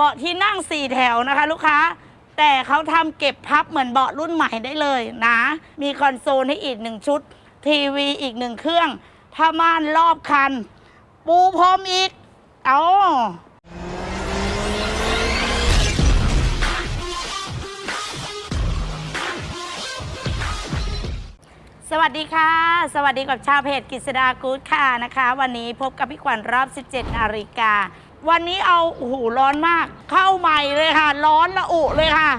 เบาะที่นั่งสี่แถวนะคะ ลูกค้า แต่เขาทำเก็บพับเหมือนเบาะรุ่นใหม่ได้เลยนะ มีคอนโซลให้อีกหนึ่งชุด ทีวีอีกหนึ่งเครื่องผ้าม่านรอบคัน ปูพรมอีก เอาสวัสดีค่ะ สวัสดีกับชาวเพจกิษดากู๊ดค่ะนะคะ วันนี้พบกับพี่ขวัญรอบ 17นาฬิกา วันนี้เอาโอ้โหร้อนมาก เข้าใหม่เลยค่ะ ร้อนละอุเลยค่ะ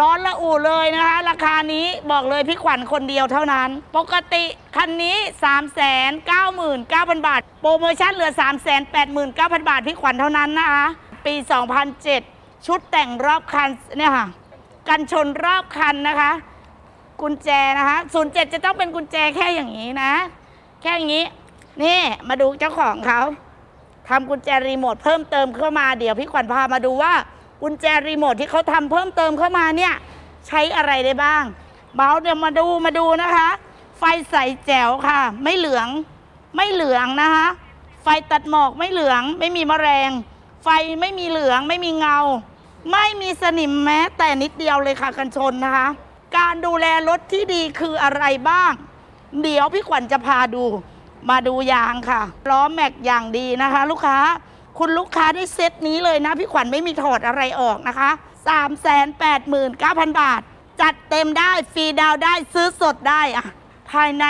ร้อนละอุเลยนะคะ ราคานี้บอกเลยพี่ขวัญคนเดียวเท่านั้น ปกติคันนี้ 3 9 9 0 0 0 บาท โปรโมชั่นเหลือ 3 8 9 0 0 0 บาทพี่ขวัญเท่านั้นนะคะ ปี 2007 ชุดแต่งรอบคันเนี่ยค่ะ กันชนรอบคันนะคะ กุญแจนะคะ07 จะต้องเป็นกุญแจแค่อย่างนี้นะ แค่อย่างนี้ นี่มาดูเจ้าของเขา ทำกุญแจรีโมทเพิ่มเติมเข้ามาเดี๋ยวพี่ขวัญพามาดูว่า กุญแจรีโมทที่เขาทำเพิ่มเติมเข้ามาเนี่ยใช้อะไรได้บ้างเบาเดี๋ยวมาดูมาดูนะคะ ไฟใสแจ๋วค่ะ ไม่เหลืองไม่เหลืองนะคะ ไฟตัดหมอกไม่เหลือง ไม่มีแมลง ไฟไม่มีเหลืองไม่มีเงา ไม่มีสนิมแม้แต่นิดเดียวเลยค่ะกันชนนะคะ การดูแลรถที่ดีคืออะไรบ้าง เดี๋ยวพี่ขวัญจะพาดู มาดูยางค่ะ ล้อแม็กอย่างดีนะคะ ลูกค้า คุณลูกค้าได้เซตนี้เลยนะ พี่ขวัญไม่มีถอดอะไรออกนะคะ 3 8 9 0 0 0 บาท จัดเต็มได้ฟรีดาวได้ซื้อสดได้อะภายใน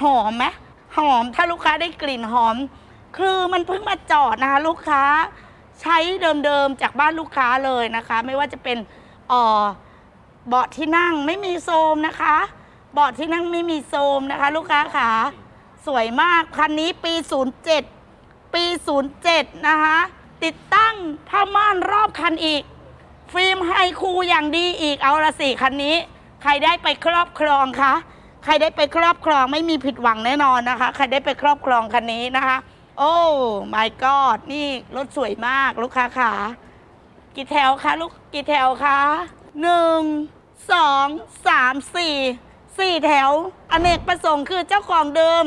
หอมไหมหอมถ้าลูกค้าได้กลิ่นหอม คือมันเพิ่งมาจอดนะคะ ลูกค้าใช้เดิมๆจากบ้านลูกค้าเลยนะคะ ไม่ว่าจะเป็นอ่อเบาะที่นั่งไม่มีโซมนะคะ เบาะที่นั่งไม่มีโซมนะคะ ลูกค้าขา สวยมาก คันนี้ปี 07 ปี 07 นะคะ ติดตั้งผ้าม่านรอบคันอีก ฟิล์มไฮคูอย่างดีอีกเอาละสิคันนี้ ใครได้ไปครอบครองคะใครได้ไปครอบครองไม่มีผิดหวังแน่นอนนะคะ ใครได้ไปครอบครองคันนี้นะคะ โอ้ my god นี่รถสวยมากลูกค้าขากี่แถวคะลูกกี่แถวคะหนึ่งสองสามสี่สี่แถว อเนกประสงค์คือเจ้าของเดิม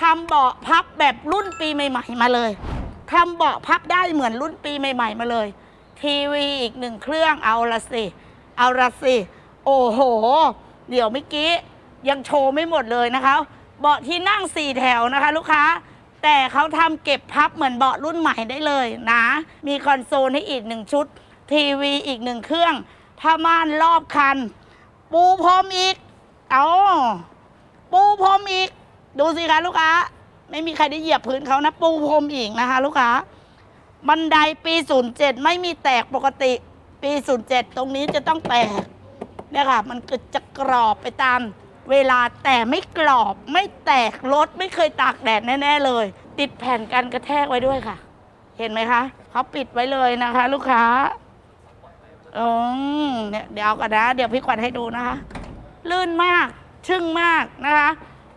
ทำเบาะพับแบบรุ่นปีใหม่ ๆ มาเลยทำเบาะพับได้เหมือนรุ่นปีใหม่ ๆ มาเลย ทีวีอีกหนึ่งเครื่องเอาละสิ เอาละสิ โอ้โห เดี๋ยวเมื่อกี้ ยังโชว์ไม่หมดเลยนะคะ เบาะที่นั่งสี่แถวนะคะ ลูกค้า แต่เขาทำเก็บพับเหมือนเบาะรุ่นใหม่ได้เลยนะ มีคอนโซลให้อีกหนึ่งชุด ทีวีอีกหนึ่งเครื่องผ้าม่านรอบคัน ปูพรมอีก เอา ปูพรมอีก ดูสิคะลูกค้า ไม่มีใครได้เหยียบพื้นเขานะปูพรมอีกนะคะ ลูกค้า บันไดปี07ไม่มีแตกปกติปี07ตรงนี้จะต้องแตกเนี่ยค่ะ มันก็จะกรอบไปตามเวลาแต่ไม่กรอบไม่แตกรถไม่เคยตากแดดแน่ๆเลย ติดแผ่นกันกระแทกไว้ด้วยค่ะ เห็นไหมคะเขาปิดไว้เลยนะคะ ลูกค้าอืมเนี่ยเดี๋ยวกันนะ เดี๋ยวพี่ขวัญให้ดูนะคะ ลื่นมากชึ่งมากนะคะ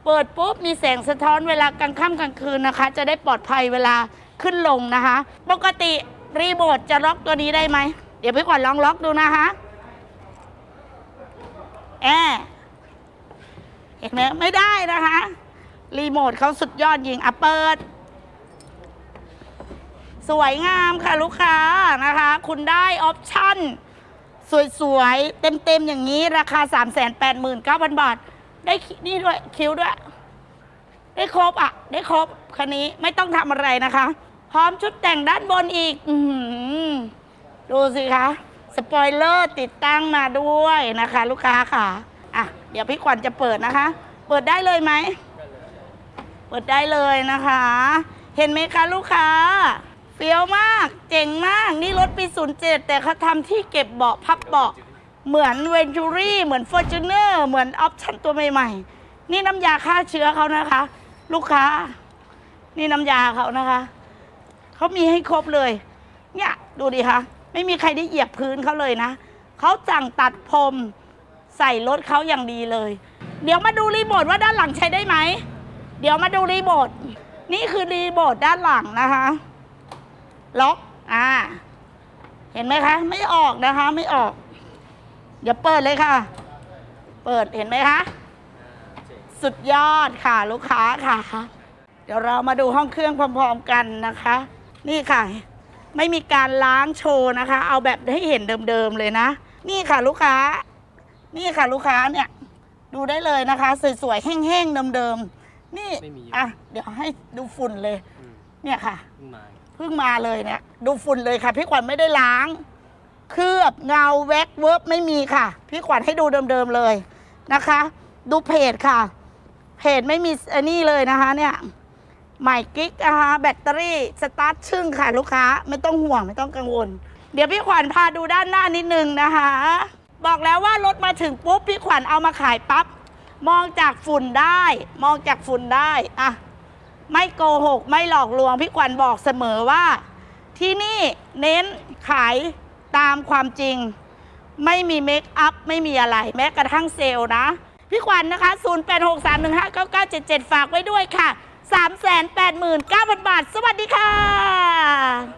เปิดปุ๊บมีแสงสะท้อนเวลากลางค่ำกลางคืนนะคะ จะได้ปลอดภัยเวลาขึ้นลงนะคะ ปกติรีโมทจะล็อกตัวนี้ได้ไหม เดี๋ยวพี่ขวัญลองล็อกดูนะคะแอร์เห็นไหมไม่ได้นะคะ รีโมทเขาสุดยอดยิงอะเปิด สวยงามค่ะลูกค้านะคะ คุณได้ออปชั่น สวยๆ เต็มๆ อย่างนี้ราคา 3 8 9 0 0 0 บาท ได้นี่ด้วยคิ้วด้วย ได้ครบอะ ได้ครบคันนี้ไม่ต้องทำอะไรนะคะ พร้อมชุดแต่งด้านบนอีกอือหือดูสิคะสปอยเลอร์ติดตั้งมาด้วยนะคะ ลูกค้าค่ะอะ เดี๋ยวพี่ขวัญจะเปิดนะคะ เปิดได้เลยไหมเปิดได้เลยนะคะ เห็นไหมคะลูกค้าเฟี้ยวมาก เจ๋งมาก นี่รถปี 07 แต่เขาทำที่เก็บเบาะพับเบาะ เหมือนเวนจูรี่เหมือนฟอร์จูเนอร์เหมือนออปชั่นตัวใหม่ๆ นี่น้ำยาฆ่าเชื้อเขานะคะ ลูกค้า นี่น้ำยาเขานะคะเขามีให้ครบเลย เนี่ยดูดิคะไม่มีใครได้เหยียบพื้นเขาเลยนะเขาสั่งตัดพรมใส่รถเขาอย่างดีเลย เดี๋ยวมาดูรีโมทว่าด้านหลังใช้ได้ไหม เดี๋ยวมาดูรีโมท นี่คือรีโมทด้านหลังนะคะ ล็อก อ่า เห็นไหมคะ ไม่ออกนะคะ ไม่ออก เดี๋ยวเปิดเลยค่ะ เปิดเห็นไหมคะ สุดยอดค่ะลูกค้าค่ะ เดี๋ยวเรามาดูห้องเครื่องพร้อมๆกันนะคะ นี่ค่ะ ไม่มีการล้างโชว์นะคะ เอาแบบให้เห็นเดิมๆเลยนะ นี่ค่ะลูกค้า นี่ค่ะลูกค้าเนี่ย ดูได้เลยนะคะ สวยๆแห้งๆเดิมๆนี่ไม่มีเยอะ อะเดี๋ยวให้ดูฝุ่นเลย อืมเนี่ยค่ะ ขึ้นมา เพิ่งมาเลยเนี่ยดูฝุ่นเลยค่ะ พี่ขวัญไม่ได้ล้าง เคลือบเงาแว็กเวิร์บไม่มีค่ะ พี่ขวัญให้ดูเดิมๆเลยนะคะ ดูเพจค่ะ เพจไม่มีอันนี้เลยนะคะเนี่ยใหม่กิ๊กนะคะแบตเตอรี่สตาร์ทชึ่งค่ะลูกค้าไม่ต้องห่วงไม่ต้องกังวล เดี๋ยวพี่ขวัญพาดูด้านหน้านิดนึงนะคะ บอกแล้วว่ารถมาถึงปุ๊บพี่ขวัญเอามาขายปั๊บมองจากฝุ่นได้ มองจากฝุ่นได้อะไม่โกหก ไม่หลอกลวง พี่ขวัญบอกเสมอว่า ที่นี่เน้นขาย ตามความจริง ไม่มีเมคอัพไม่มีอะไร แม้กระทั่งเซลล์นะ พี่ขวัญนนะคะ 0863159977 ฝากไว้ด้วยค่ะ 389,000 บาท สวัสดีค่ะ